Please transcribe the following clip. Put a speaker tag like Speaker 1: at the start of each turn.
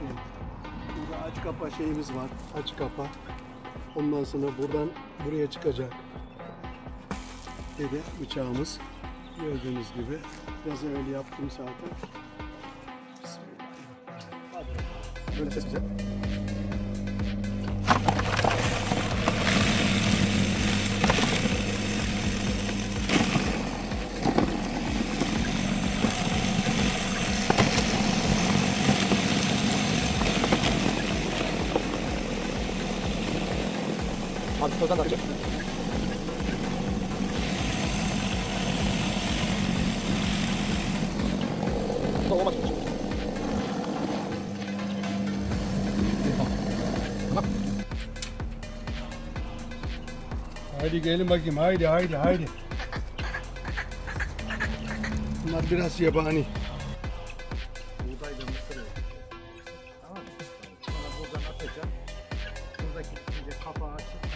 Speaker 1: Burada aç kapa şeyimiz var. Aç kapa. Ondan sonra buradan buraya çıkacak. Dedi bıçağımız. Gördüğünüz gibi. Biraz evvel yaptım zaten. Bismillahirrahmanirrahim. Hadi. Böyle güzel.
Speaker 2: Da atacak. Olmaz.
Speaker 1: Haydi gelin bakayım. Haydi haydi haydi. Bunlar biraz yabani.
Speaker 2: Buğdayla mısır Tamam mı? Sonra buradan atacağım. Buradaki kapağı açıp